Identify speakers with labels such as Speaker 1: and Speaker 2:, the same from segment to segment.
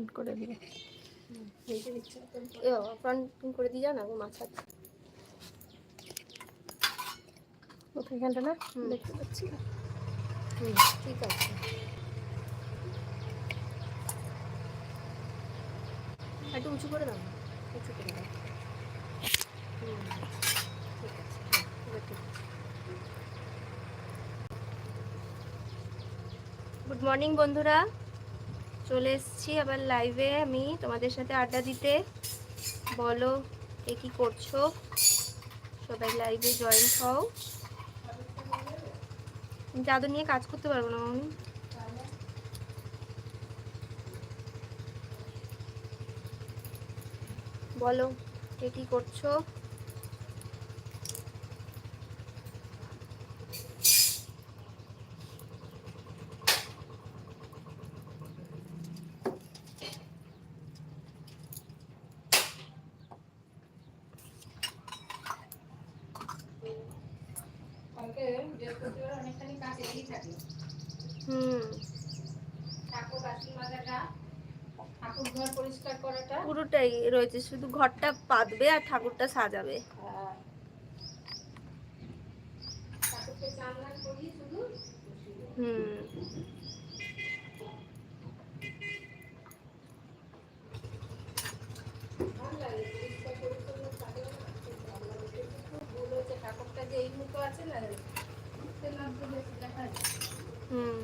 Speaker 1: Front করে দিবে।
Speaker 2: Front করে দিয়ে যাও না মাছ আছে
Speaker 1: ওকে এখানটা না?
Speaker 2: হুম।
Speaker 1: দেখতে পাচ্ছি।
Speaker 2: হুম ঠিক আছে। একটু উঁচু করে দাও। উঁচু করে দাও। হুম, ঠিক আছে হ্যাঁ, এবার ঠিক আছে। গুড মর্নিং বন্ধুরা। চলে এসেছি আবার লাইভে আমি তোমাদের সাথে আড্ডা দিতে। বলো, কে কী করছ? সবাই লাইভে জয়েন্ট হও। জাদু নিয়ে কাজ করতে পারব না আমি বলো, কে কি করছ? পুরোটাই রয়েছে শুধু ঘরটা পাতবে আর ঠাকুরটা সাজাবে।
Speaker 3: শুধু
Speaker 2: হুম।
Speaker 3: ঠাকুরটা যে এই মুখো আছে না
Speaker 2: হুম।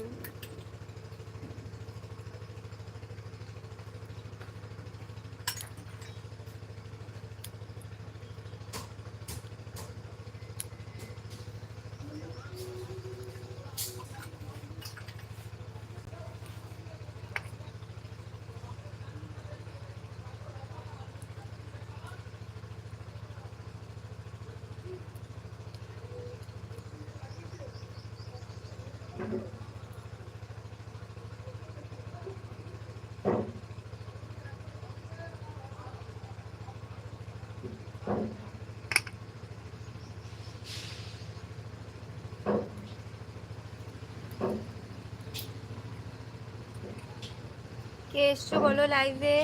Speaker 2: কে এসছো বলো লাইভে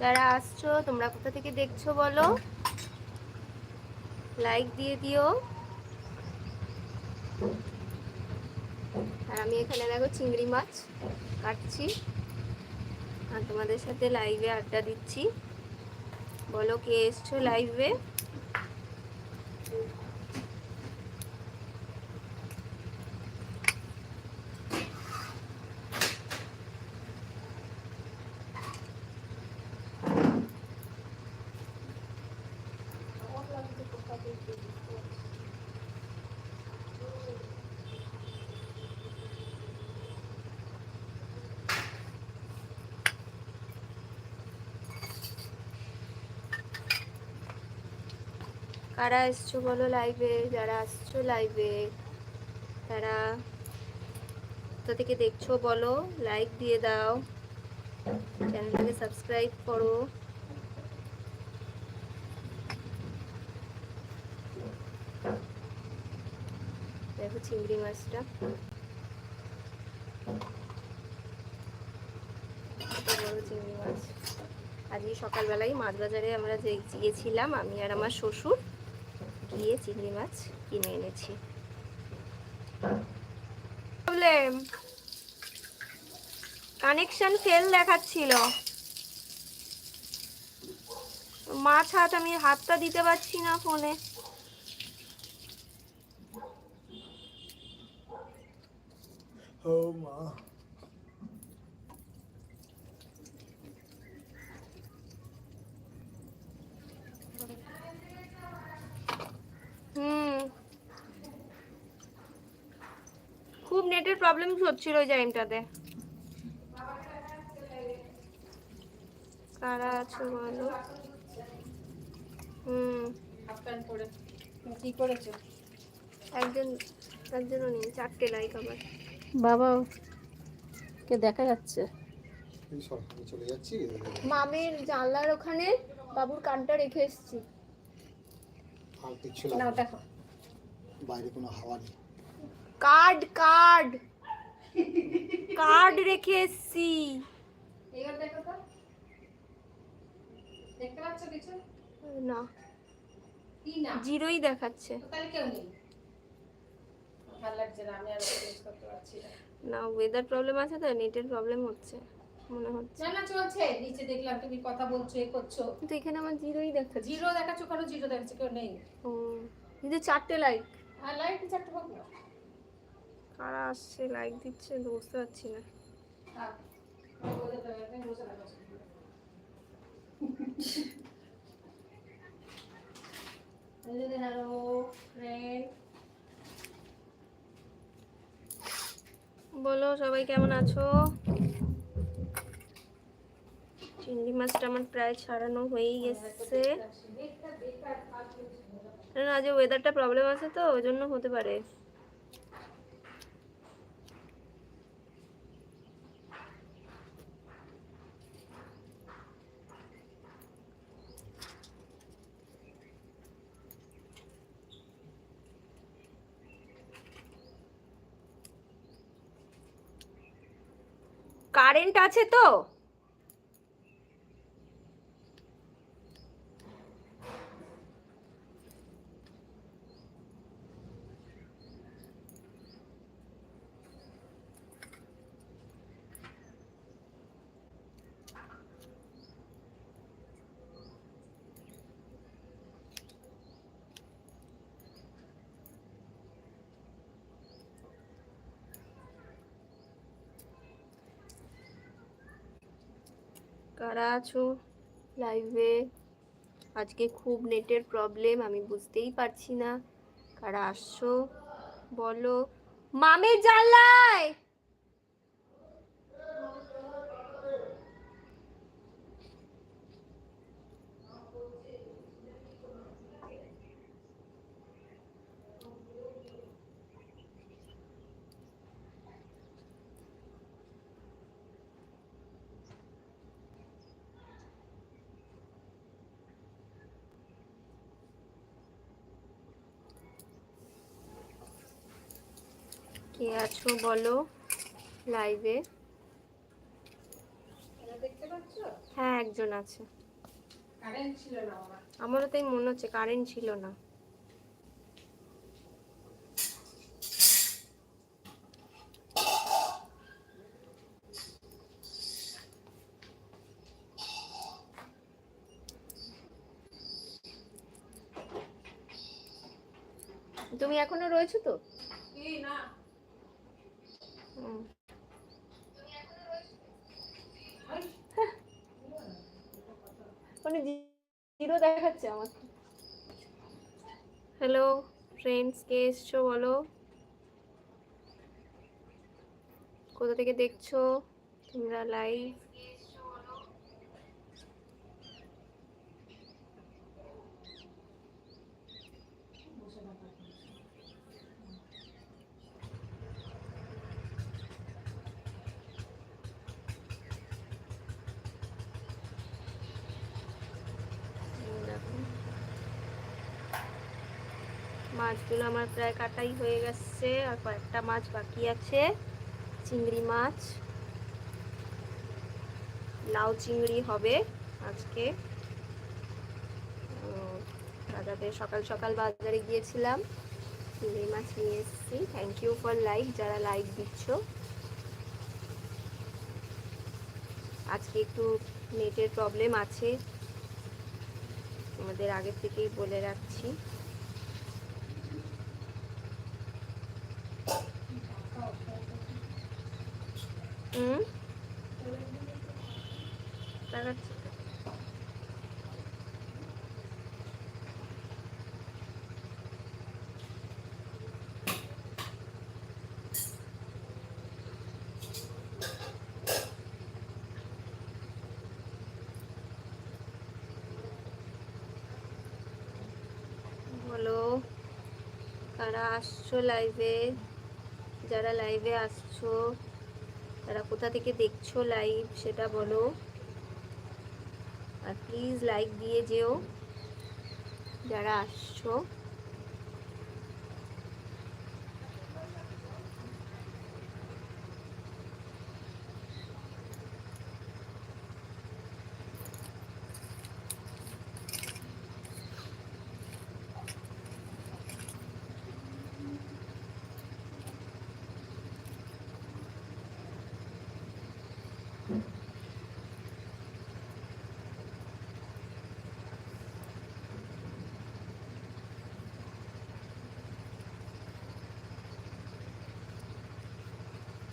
Speaker 2: যারা আসছো, তোমরা কোথা থেকে দেখছ বলো? লাইক দিয়ে দিও। আর আমি এখানে দেখো চিংড়ি মাছ কাটছি। আর তোমাদের সাথে লাইভে আড্ডা দিচ্ছি। বলো কে এসছো লাইভে কারা এসছো বলো লাইভে যারা আসছো লাইভে তারা কোথা থেকে দেখছ বলো লাইক দিয়ে দাও। চ্যানেলটাকে সাবস্ক্রাইব করো। দেখো চিংড়ি মাছটা। চিংড়ি মাছ। আজকে সকালবেলায় মাছ বাজারে আমরা যে গিয়েছিলাম, আমি আর আমার শ্বশুর। গিয়ে চিংড়ি মাছ কিনে এনেছি। প্রবলেম কানেকশন ফেল দেখাচ্ছিল। মাছ হাত আমি হাতটা দিতে পারছি না ফোনে।
Speaker 4: ও মা
Speaker 2: হুম। খুব নেটের প্রবলেম হচ্ছিল ওই টাইমটাতে কারা আছে বলো? হুম।
Speaker 3: কি করেছ
Speaker 2: একজন একজনও নেই চারটে লাইক আমার।
Speaker 1: বাবা কে দেখা যাচ্ছে?
Speaker 4: সব আমি চলে যাচ্ছি।
Speaker 2: মামের জানলার ওখানে বাবুর কানটা রেখে এসেছি।
Speaker 4: আর কিচ্ছু
Speaker 3: না। দেখো
Speaker 4: বাইরে কোনো হাওয়া নেই।
Speaker 2: Card card. কার্ড রেখে এসেছি।
Speaker 3: এবার দেখো তো। দেখতে পাচ্ছ কিছু?
Speaker 2: না। জিরোই দেখাচ্ছে।
Speaker 3: না
Speaker 2: ওয়েদার প্রবলেম আছে তো নেটের প্রবলেম হচ্ছে। মনে হচ্ছে।
Speaker 3: না না চলছে। নিচে দেখলাম তুমি কথা বলছো এ করছ।
Speaker 2: কিন্তু এখানে আমার জিরোই দেখাচ্ছে।
Speaker 3: জিরো দেখাচ্ছ কেন জিরো দেখাচ্ছে কেউ নেই।
Speaker 2: ও কিন্তু চারটে লাইক
Speaker 3: আর লাইট চারটে হোক
Speaker 2: কারা আসছে লাইক দিচ্ছে বুঝতে পারছি না।
Speaker 3: হ্যালো ফ্রেন্ড
Speaker 2: বলো সবাই কেমন আছো? চিংড়ি মাছটা আমার প্রায় ছাড়ানো হয়েই গেছে। না আজ ওয়েদারটা প্রবলেম আছে তো, ওই জন্য হতে পারে। কারেন্ট আছে তো? কারা আছো লাইভে আজকে খুব নেটের প্রবলেম আমি বুঝতেই পারছি না। কারা আসছো? বলো। মামের জানলায়! কে আছো বলো লাইভে হ্যাঁ একজন আছে। আমারও তাই মনে হচ্ছে কারেন্ট ছিল না। তুমি এখনও রয়েছো তো?
Speaker 3: না
Speaker 2: হুম। মানে জিরো দেখাচ্ছে আমার হ্যালো ফ্রেন্ডস কে এসছো বলো? কোথা থেকে দেখছ? তোমরা লাইভ দেখো মাছগুলো আমার প্রায় কাটাই হয়ে গেছে, আর কয়েকটা মাছ বাকি আছে, চিংড়ি মাছ। লাউ চিংড়ি হবে আজকে। বাজারে সকাল সকাল বাজারে গিয়েছিলাম, চিংড়ি মাছ নিয়ে এসেছি। থ্যাংক ইউ ফর লাইক যারা লাইক দিচ্ছ। আজকে একটু নেটের প্রবলেম আছে। আমাদের আগে থেকেই বলে রাখছি। হুম তো। বলো কারা আসছো লাইভে যারা লাইভে আসছো তারা কোথা থেকে দেখছ লাইভ সেটা বলো। আর প্লিজ লাইক দিয়ে যেও যারা আসছো।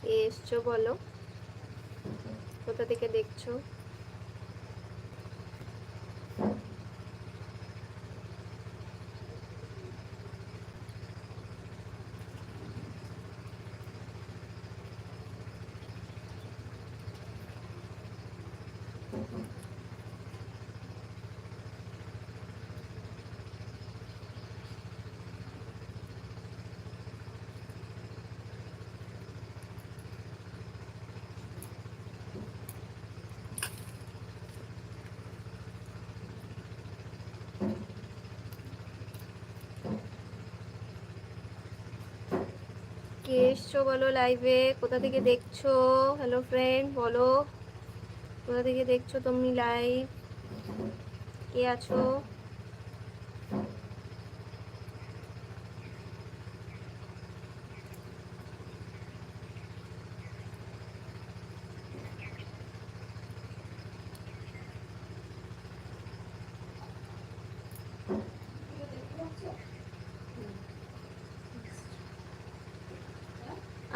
Speaker 2: এসছো বলো। কোথা থেকে দেখছ? কে এসছো বলো লাইভে কোথা থেকে দেখছ? হ্যালো ফ্রেন্ড বলো। কোথা থেকে দেখছ তুমি লাইভ কে আছো?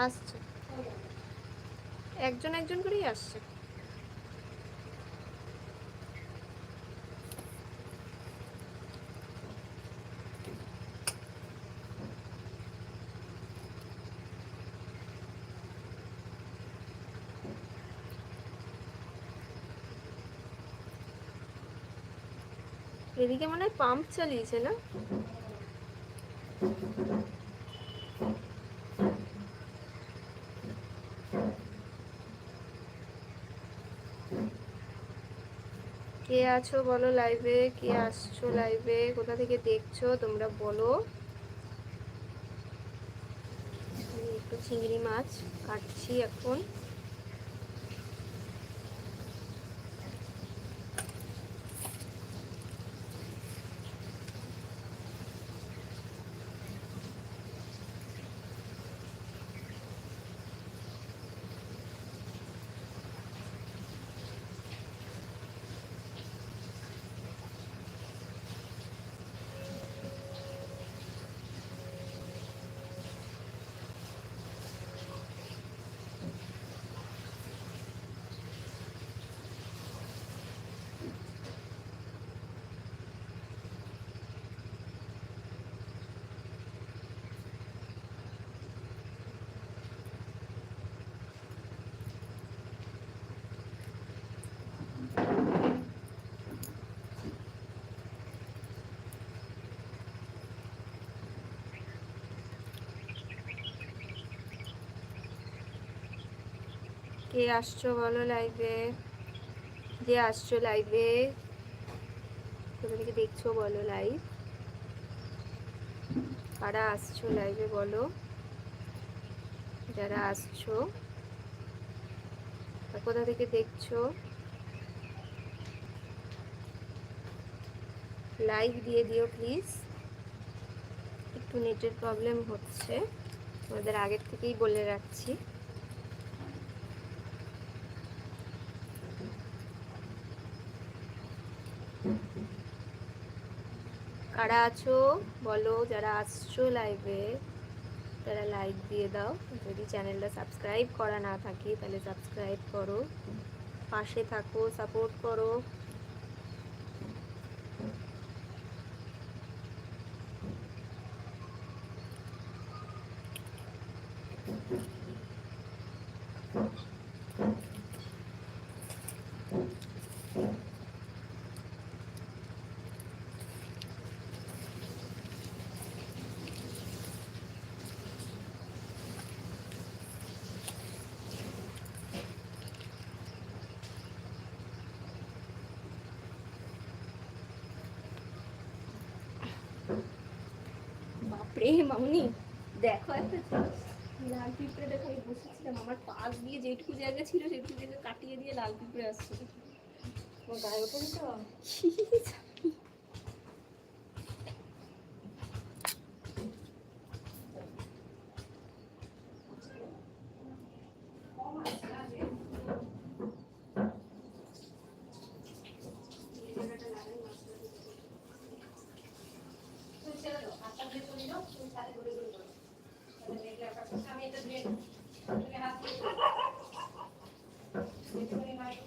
Speaker 2: আসছে। একজন একজন করেই আসছে। এদিকে মনে হয় পাম্প চালিয়েছে না? আছো বলো লাইভে কে আসছো লাইভে কোথা থেকে দেখছ? তোমরা বলো। একটু চিংড়ি মাছ কাটছি এখন। কে আসছো বলো লাইভে যে আসছো লাইভে কোথা থেকে দেখছ বলো লাইভ কারা আসছো লাইভে বলো? যারা আসছো। কোথা থেকে দেখছ? লাইভ দিয়ে দিও প্লিজ একটু নেটের প্রবলেম হচ্ছে। তোমাদের আগের থেকেই বলে রাখছি। কারা আছো, বলো যারা আসছো লাইভে তারা লাইক দিয়ে দাও। যদি চ্যানেলটা সাবস্ক্রাইব করা না থাকে, তাহলে সাবস্ক্রাইব করো। পাশে থাকো সাপোর্ট করো। বাপরে মামনি, দেখো একটা লাল পিঁপড়ে দেখো, আমি বসেছিলাম, আমার পাশ দিয়ে যেটুকু জায়গা ছিল, সেটুকু জায়গা কাটিয়ে দিয়ে লাল পিঁপড়ে আসছে।
Speaker 3: গায়ে ওঠেনি তো তুমি ছেড়ে দাও হাতটা দিয়ে চলে যাও তুমি সাথে ঘুরে ঘুরে করো তাহলে দেখলে একটা আমি এটা ধুয়ে নিই। বললাম তুমি শুনবে না
Speaker 2: এটা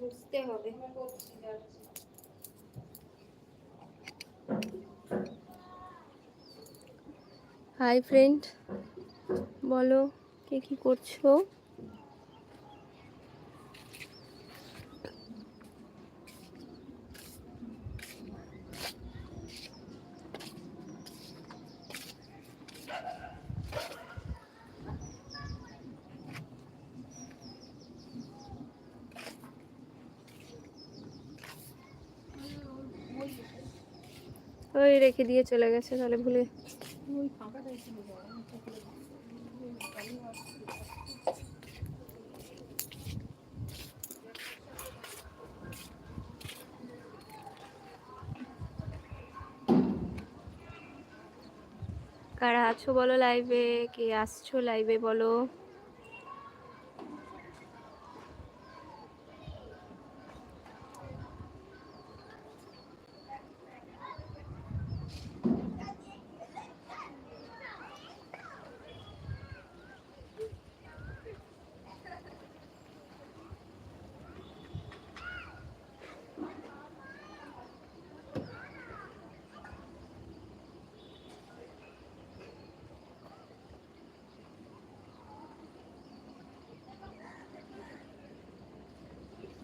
Speaker 2: বুঝতে হবে। হাই ফ্রেন্ড বলো কে কি করছ? ওই রেখে দিয়ে চলে গেছে, তাহলে ভুলে কারা আছো বলো লাইভে কে আসছো লাইভে বলো?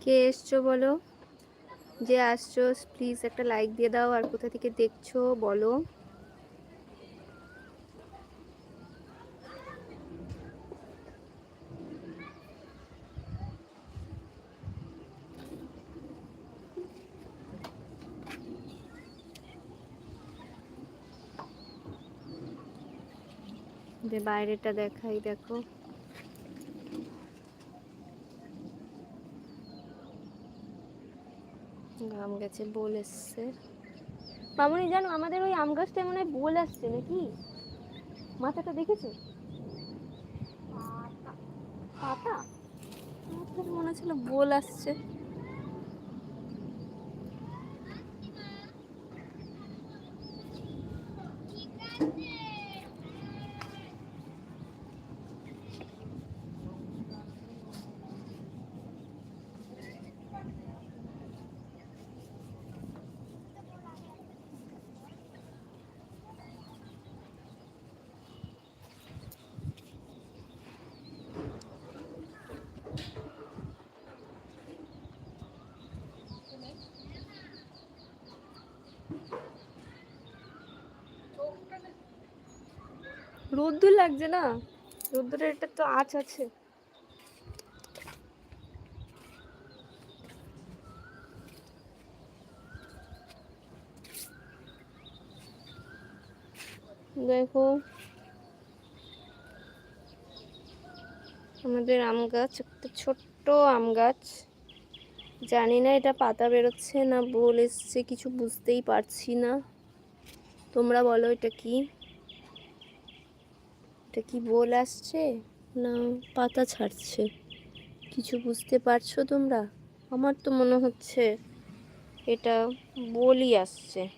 Speaker 2: কে এসছো বলো? যে আসছো প্লিজ একটা লাইক দিয়ে দাও আর কোথা থেকে দেখছ বলো। যে বাইরেটা দেখাই, দেখো আম গাছে বোল এসছে। মামুনি, জানো, আমাদের ওই আম গাছটায় মনে হয় বোল আসছে নাকি? মাথাটা দেখেছ? পাতা। মনে হচ্ছিল বোল আসছে। রোদ্দুর লাগছে না? রোদ্দুরের একটা তো আঁচ আছে। দেখো। আমাদের আম গাছ, একটা ছোট্ট আম গাছ। জানি না এটা পাতা বেরোচ্ছে না, বোল এসছে, কিছু বুঝতেই পারছি না। তোমরা বলো এটা কি? এটা কি বোল আসছে? না পাতা ছাড়ছে। কিছু বুঝতে পারছ তোমরা? আমার তো মনে হচ্ছে এটা বলি আসছে।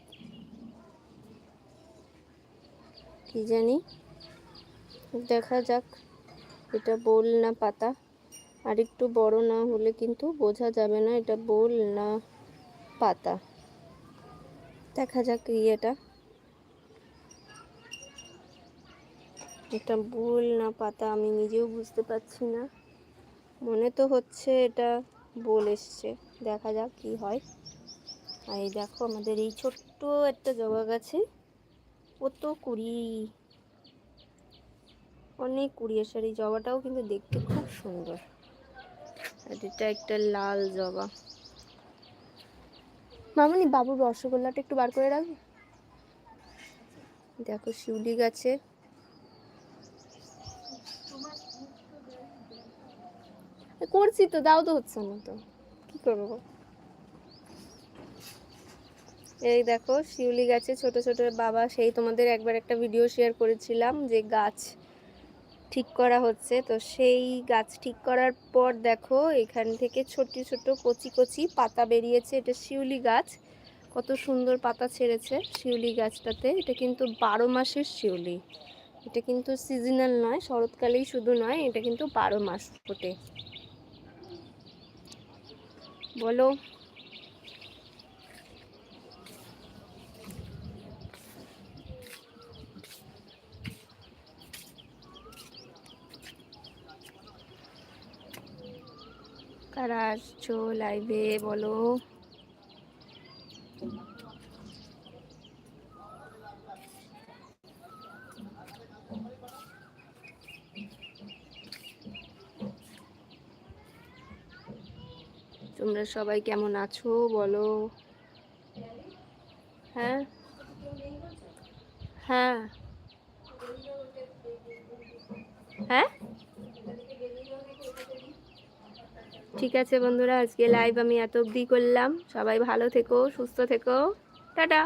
Speaker 2: কি জানি? দেখা যাক এটা বোল না পাতা। আর একটু বড় না হলে কিন্তু বোঝা যাবে না এটা বোল না পাতা। দেখা যাক ইয়েটা। এটা বোল না পাতা আমি নিজেও বুঝতে পারছি না। মনে তো হচ্ছে এটা বোল এসছে। দেখা যাক কি হয়। আর এই দেখো আমাদের এই ছোট্ট একটা জবা গাছে কত কুড়ি, অনেক কুড়ি এসে এই জবাটাও কিন্তু দেখতে খুব সুন্দর। আর এটা একটা লাল জবা। মামনি, বাবুর রসগোল্লাটা একটু বার করে রাখবে দেখো শিউলি গাছে করছি তো, দাও তো হচ্ছে না তো। কি করব এই দেখো, শিউলি গাছে ছোট ছোট বাবা, সেই তোমাদের একবার একটা ভিডিও শেয়ার করেছিলাম যে গাছ ঠিক করা হচ্ছে। তো সেই গাছ ঠিক করার পর দেখো, এখান থেকে ছোট ছোট কচি কচি পাতা বেরিয়েছে। এটা শিউলি গাছ, কত সুন্দর পাতা ছেড়েছে শিউলি গাছটাতে। এটা কিন্তু বারো মাসের শিউলি। এটা কিন্তু সিজনাল নয়, শরৎকালেই শুধু নয়, এটা কিন্তু বারো মাস ফোটে। বলো। কারা আসছো লাইভে বলো। তোমরা সবাই কেমন আছো? বলো। হ্যাঁ? হ্যাঁ। হ্যাঁ? ঠিক আছে বন্ধুরা, আজকে লাইভ আমি এত অব্দি করলাম। সবাই ভালো থেকো, সুস্থ থেকো। টাটা।